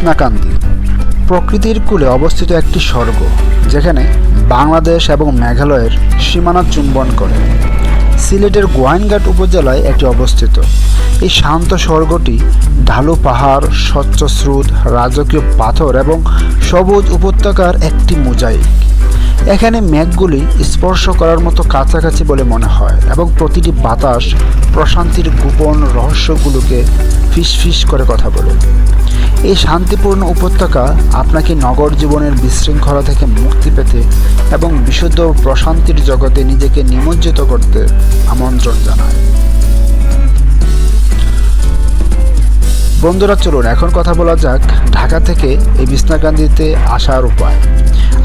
বিছনাকান্দি প্রকৃতির কূলে অবস্থিত একটি স্বর্গ, যেখানে বাংলাদেশ এবং মেঘালয়ের সীমানা চুম্বন করে। সিলেটের গোয়াইনঘাট উপজেলায় এটি অবস্থিত। এই শান্ত স্বর্গটি ঢালু পাহাড়, স্বচ্ছ স্রোত, রাজকীয় পাথর এবং সবুজ উপত্যকার একটি মোজাইক। এখানে মেঘগুলি স্পর্শ করার মতো কাছাকাছি বলে মনে হয় এবং প্রতিটি বাতাস প্রশান্তির গোপন রহস্যগুলোকে ফিসফিস করে কথা বলে। এই শান্তিপূর্ণ উপত্যকা আপনাকে নগর জীবনের বিশৃঙ্খলা থেকে মুক্তি পেতে এবং বিশুদ্ধ প্রশান্তির জগতে নিজেকে নিমজ্জিত করতে আমন্ত্রণ জানায়। বন্ধুরা, চলুন এখন কথা বলা যাক ঢাকা থেকে এই বিছনাকান্দিতে আসার উপায়।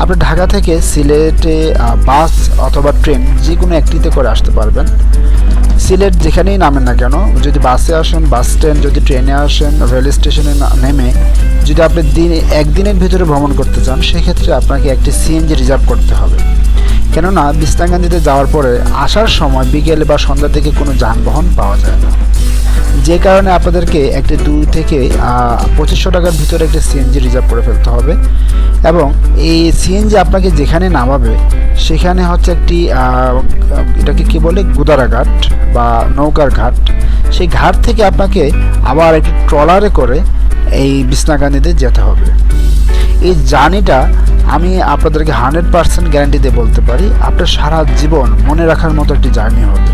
আপনি ঢাকা থেকে সিলেটে বাস অথবা ট্রেন যে কোনো একটিতে করে আসতে পারবেন। সিলেট যেখানেই নামেন না কেন, যদি বাসে আসেন, বাস স্ট্যান্ড, যদি ট্রেনে আসেন, রেল স্টেশনে নেমে, যদি আপনি দিন একদিনের ভিতরে ভ্রমণ করতে চান, সেক্ষেত্রে আপনাকে একটি সিএনজি রিজার্ভ করতে হবে। কেননা বিস্তাঙ্গান্দিতে যাওয়ার পরে আসার সময় বিকেল বা সন্ধ্যা থেকে কোনো যানবাহন পাওয়া যায় না। যে কারণে আপনাদেরকে একটি দুই থেকে পঁচিশশো টাকার ভিতরে একটি সিএনজি রিজার্ভ করে ফেলতে হবে। এবং এই সিএনজি আপনাকে যেখানে নামাবে, সেখানে হচ্ছে একটি এটাকে কি বলে? গুদারা ঘাট বা নৌকার ঘাট। সেই ঘাট থেকে আপনাকে আবার একটি ট্রলারে করে এই বিছনাকান্দিতে যেতে হবে। এই জার্নিটা আমি আপনাদেরকে হান্ড্রেড পার্সেন্ট গ্যারান্টি দিয়ে বলতে পারি, আপনার সারা জীবন মনে রাখার মতো একটি জার্নি হবে।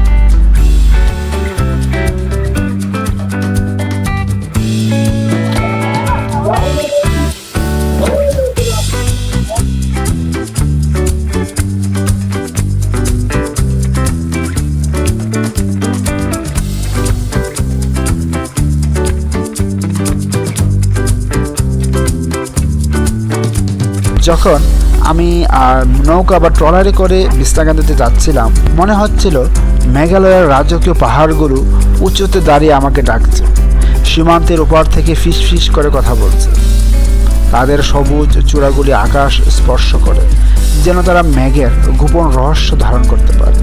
যখন আমি আর নৌকা বা ট্রলারে করে বিস্তাগান্ধিতে যাচ্ছিলাম, মনে হচ্ছিল মেঘালয়ের রাজকীয় পাহাড়গুলো উঁচুতে দাঁড়িয়ে আমাকে ডাকছে। সীমান্তের ওপার থেকে ফিস ফিস করে কথা বলছে। তাদের সবুজ চূড়াগুলি আকাশ স্পর্শ করে, যেন তারা মেঘের গোপন রহস্য ধারণ করতে পারে।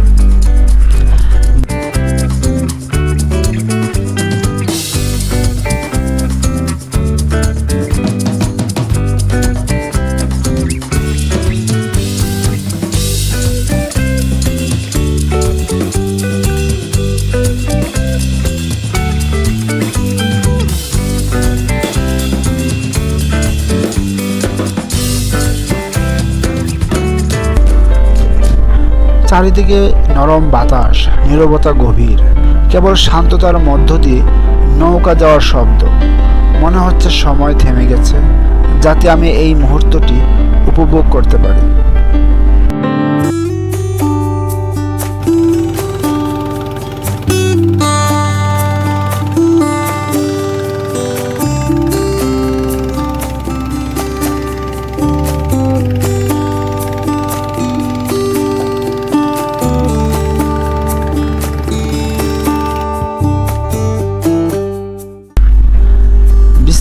চারিদিকে নরম বাতাস, নীরবতা গভীর। কেবল শান্ততার মধ্য দিয়ে নৌকা যাওয়ার শব্দ। মনে হচ্ছে সময় থেমে গেছে, যাতে আমি এই মুহূর্তটি উপভোগ করতে পারি।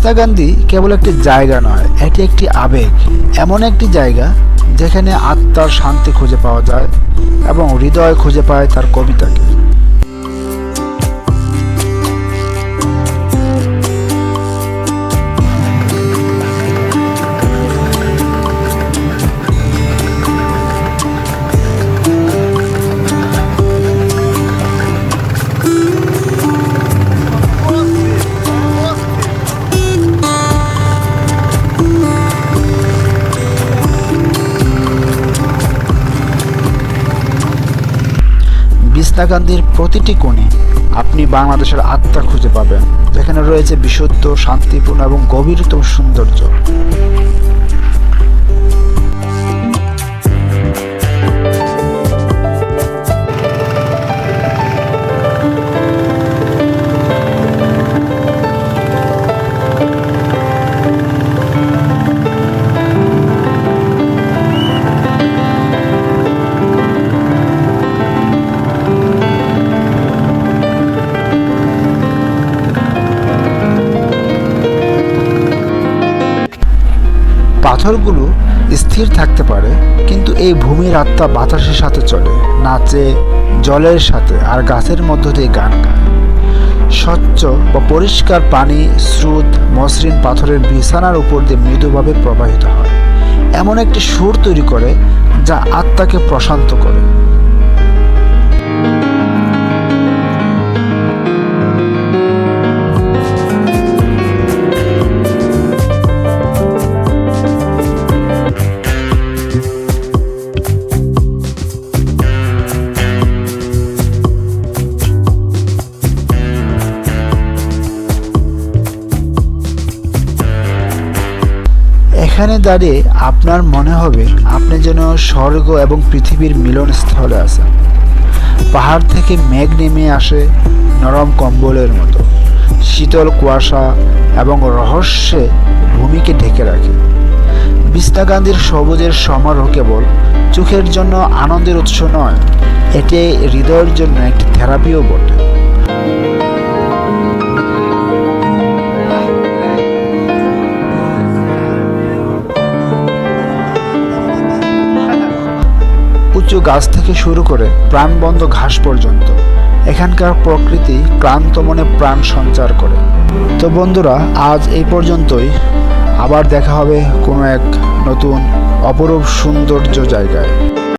বিস্তাগান্ধী কেবল একটি জায়গা নয়, এটি একটি আবেগ। এমন একটি জায়গা যেখানে আত্মার শান্তি খুঁজে পাওয়া যায় এবং হৃদয় খুঁজে পায় তার কবিতাকে। বিছনাকান্দির প্রতিটি কোণে আপনি বাংলাদেশের আত্মা খুঁজে পাবেন। যেখানে রয়েছে বিশুদ্ধ, শান্তিপূর্ণ এবং গভীরতম সৌন্দর্য। পাথরগুলো স্থির থাকতে পারে, কিন্তু এই ভূমির আত্মা বাতাসের সাথে চলে, নাচে, জলের সাথে, আর গাছের মধ্য দিয়ে গান গায়। স্বচ্ছ বা পরিষ্কার পানি, স্রোত, মসৃণ পাথরের বিছানার উপর দিয়ে মৃদুভাবে প্রবাহিত হয়। এমন একটি সুর তৈরি করে যা আত্মাকে প্রশান্ত করে। এখানে দাঁড়িয়ে আপনার মনে হবে আপনি যেন স্বর্গ এবং পৃথিবীর মিলন স্থলে আছেন। পাহাড় থেকে মেঘ নেমে আসে নরম কম্বলের মতো। শীতল কুয়াশা এবং রহস্যে ভূমিকে ঢেকে রাখে। বিস্তাগান্ধীর সবুজের সমারোহ কেবল চোখের জন্য আনন্দের উৎস নয়, এটি হৃদয়ের জন্য একটি থেরাপিও বটে। উঁচু গাছ থেকে শুরু করে প্রাণবন্ধ ঘাস পর্যন্ত। এখানকার প্রকৃতি ক্লান্ত মনে প্রাণ সঞ্চার করে। তো বন্ধুরা, আজ এই পর্যন্তই। আবার দেখা হবে কোনো এক নতুন, অপরূপ সৌন্দর্য জায়গায়।